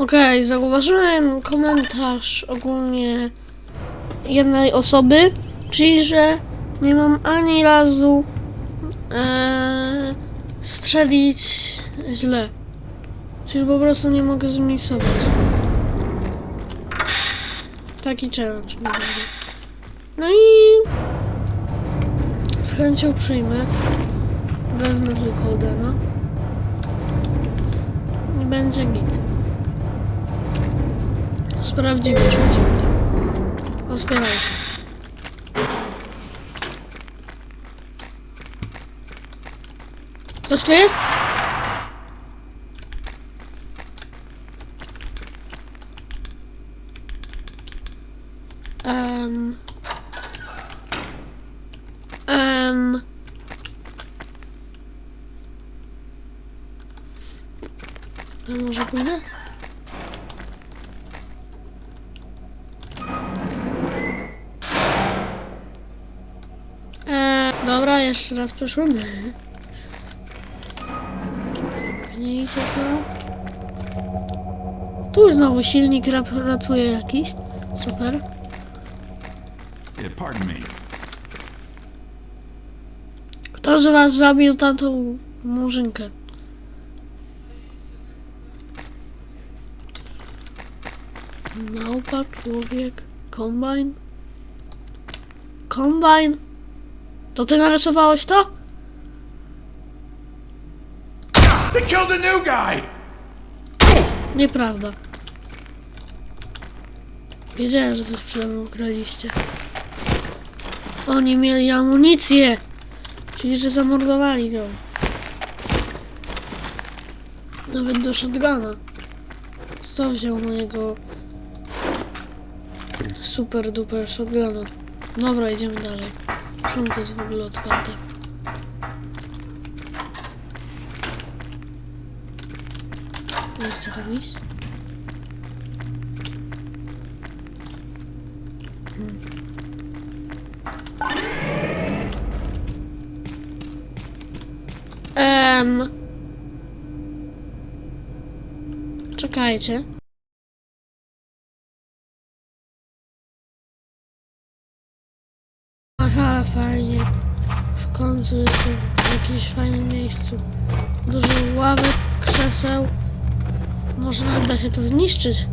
Okej, zauważyłem komentarz ogólnie jednej osoby, czyli że nie mam ani razu e, strzelić źle. Czyli po prostu nie mogę zmiksować. Taki challenge mi. No i z chęcią przyjmę. Wezmę tylko Odena. I będzie git. Sprawdzimy, czy git. Otwieraj się. Ktoś tu jest? Um. Um. To może pójdę? Jeszcze raz przeszłem. Nie idzie to. Tu znowu silnik pracuje jakiś. Super. Yeah, pardon me. Kto z was zabił tamtą murzynkę? Małpa, człowiek, kombajn? Kombajn? To ty narysowałeś to? They killed the new guy! Nieprawda. Wiedziałem, że coś przede mną ukraliście. Oni mieli amunicję! Czyli, że zamordowali go. Nawet do shotguna. Co wziął mojego super duper shotguna? Dobra, idziemy dalej. Czemu to jest w ogóle otwarte? Nie chcę tam iść. Em. Czekajcie. Fajnie. W końcu jestem w jakimś fajnym miejscu. Dużo ławek, krzeseł. Może nawet da się to zniszczyć.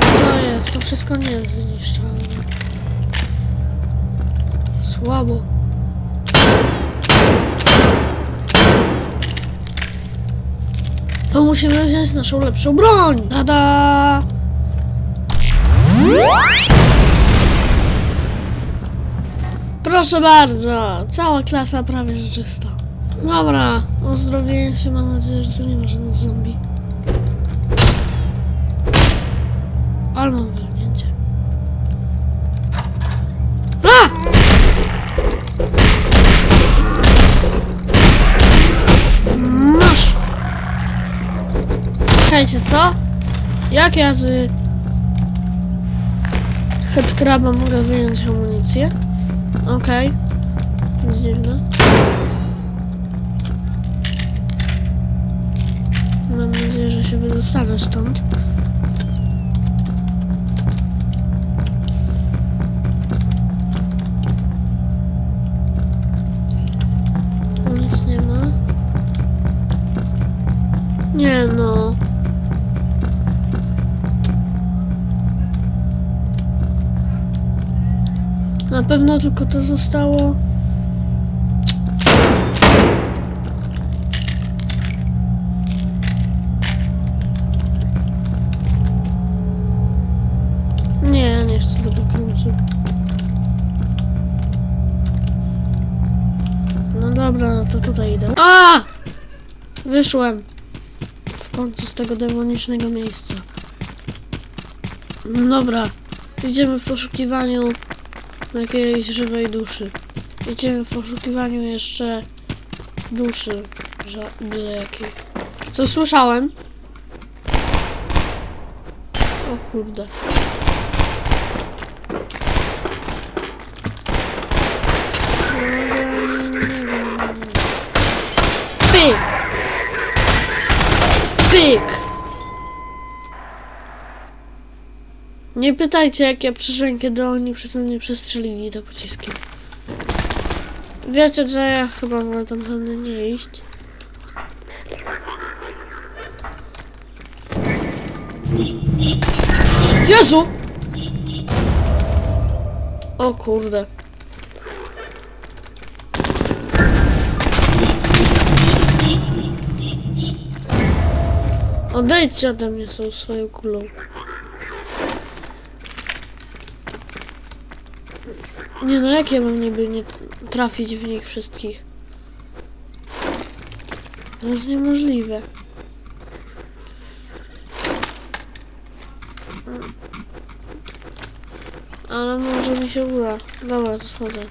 Co jest? To wszystko nie jest zniszczone. Słabo. To musimy wziąć naszą lepszą broń. Tada! Proszę bardzo, cała klasa prawie że czysta. Dobra, uzdrowienie się, mam nadzieję, że tu nie ma żadnych zombie. Ale mam co? Jak ja z headcraba mogę wyjąć amunicję? Okej. Nic dziwne. Mam nadzieję, że się wydostanę stąd. Pewno tylko to zostało. Nie, nie chcę do backroomsu. No dobra, no to tutaj idę. A! Wyszłem. W końcu z tego demonicznego miejsca. No Dobra, idziemy w poszukiwaniu jakiejś żywej duszy. Idziemy w poszukiwaniu jeszcze duszy, że byle jakiej. Co słyszałem? O kurde. Nie pytajcie, jak ja przyszłem, kiedy oni przez mnie przestrzelili te pociski. Wiecie, że ja chyba wolę tam tędy nie iść. Jezu! O kurde. Odejdźcie ode mnie z tą swoją kulą. Nie no, jak ja mam niby nie trafić w nich wszystkich? To jest niemożliwe. Ale może mi się uda. Dobra, to schodzę.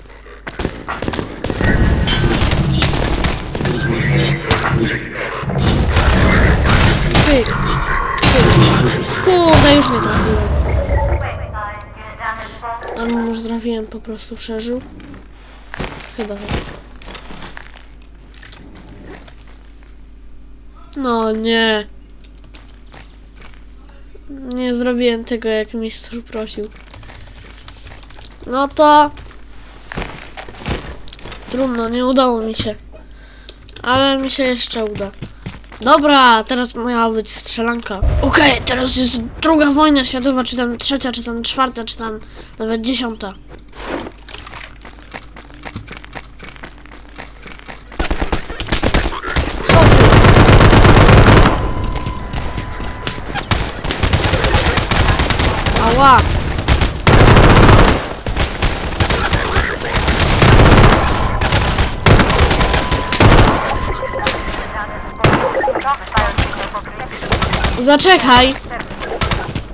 Trafiłem, po prostu przeżył? Chyba tak. No nie. Nie zrobiłem tego, jak mistrz prosił. No to... Trudno, nie udało mi się. Ale mi się jeszcze uda. Dobra, teraz miała być strzelanka. Okej, teraz jest druga wojna światowa, czy tam trzecia, czy tam czwarta, czy tam nawet dziesiąta. Zaczekaj!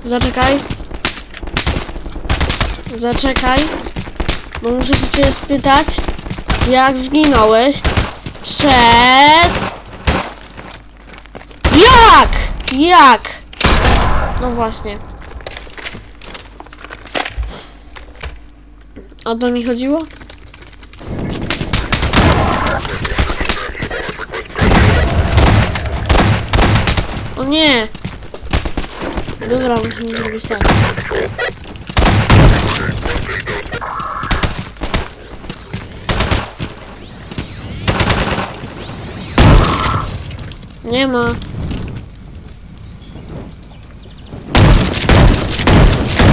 Zaczekaj! Zaczekaj! Bo muszę się ciebie spytać, jak zginąłeś przez... Jak? Jak? No właśnie. O to mi chodziło? O nie! Dobra, musimy zrobić tak. Nie ma.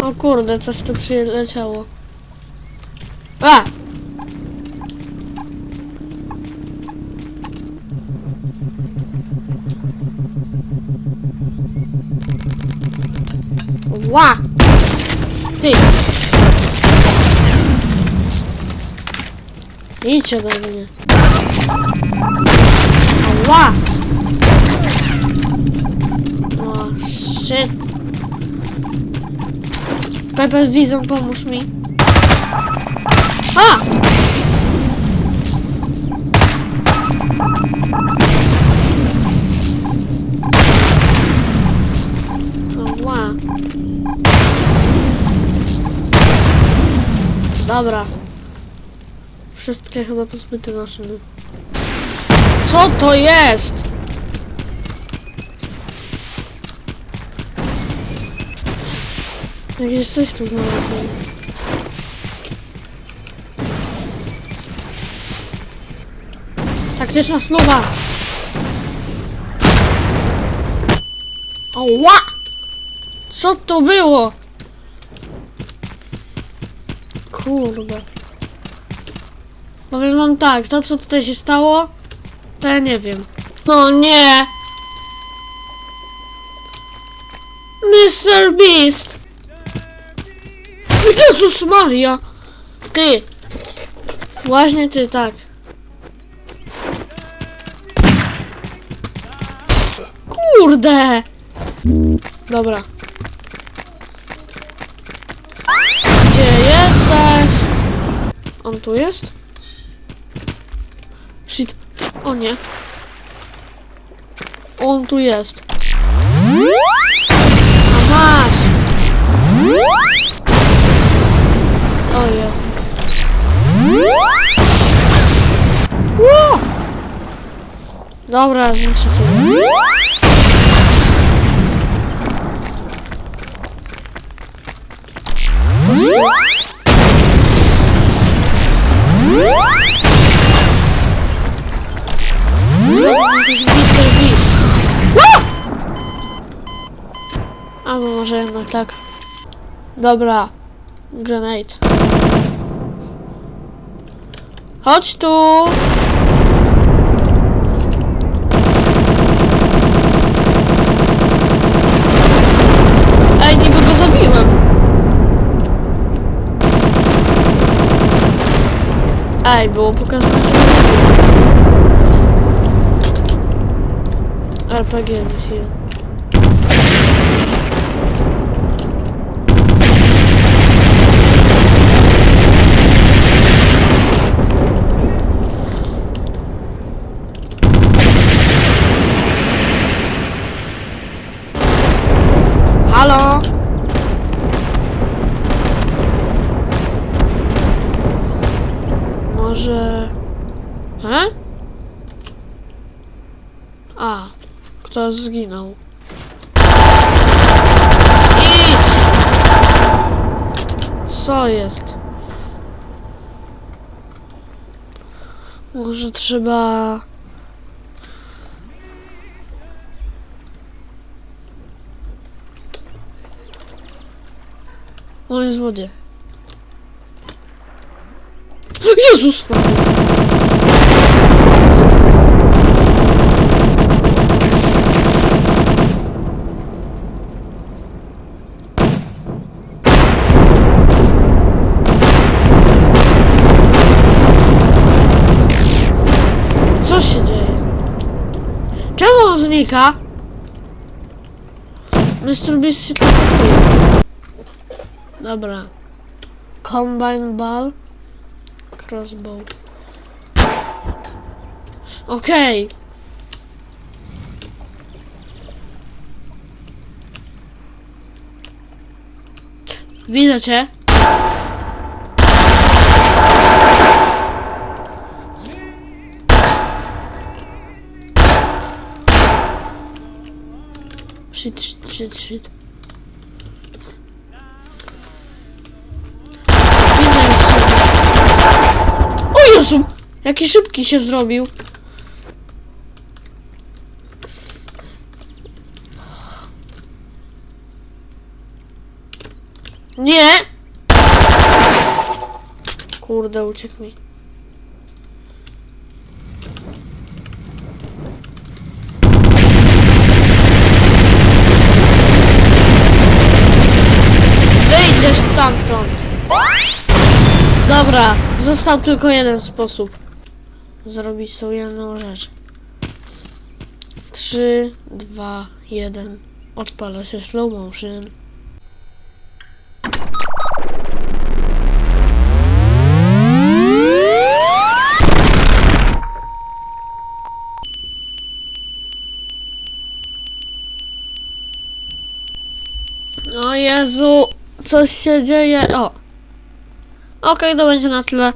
O kurde, coś tu przyleciało. A! Ła! Ty! Idź ode mnie. Ła! O, shit. Pepper Vision, pomóż mi. A! Ła. Dobra. Wszystkie chyba pozbyte maszyny. Co to jest? Jakieś coś tu znalazłem. Taktyczna spluwa! Oła! Co to było? Kurde. Powiem wam tak, to co tutaj się stało, to ja nie wiem. No nie! Mr. Beast! Jezus Maria! Ty! Właśnie ty, tak. Kurde! Dobra. Gdzie jesteś? On tu jest? Shit. O nie. On tu jest. A masz! O jest. Dobra, zniszczę cię. Może jednak tak. Dobra. Grenade. Chodź tu! Ej, niby go zabiłem. Ej, było pokazane, że. RPG. Halo? Może... He? A, ktoś zginął. Idź! Co jest? Może trzeba... On jest. Jezus! Co się dzieje? Czemu on znika? Mr. Beast się teleportuje. Dobra. Combine ball. Crossbow. Okej. Widzę cię. Shit, shit, shit, shit. Jezu! Jaki szybki się zrobił. Nie! Kurde, uciekł mi. Wyjdziesz stamtąd. Dobra, został tylko jeden sposób. Zrobić tą jedną rzecz. 3, 2, 1. Odpala się slow motion. O Jezu, coś się dzieje. O. Okej, to będzie na tyle.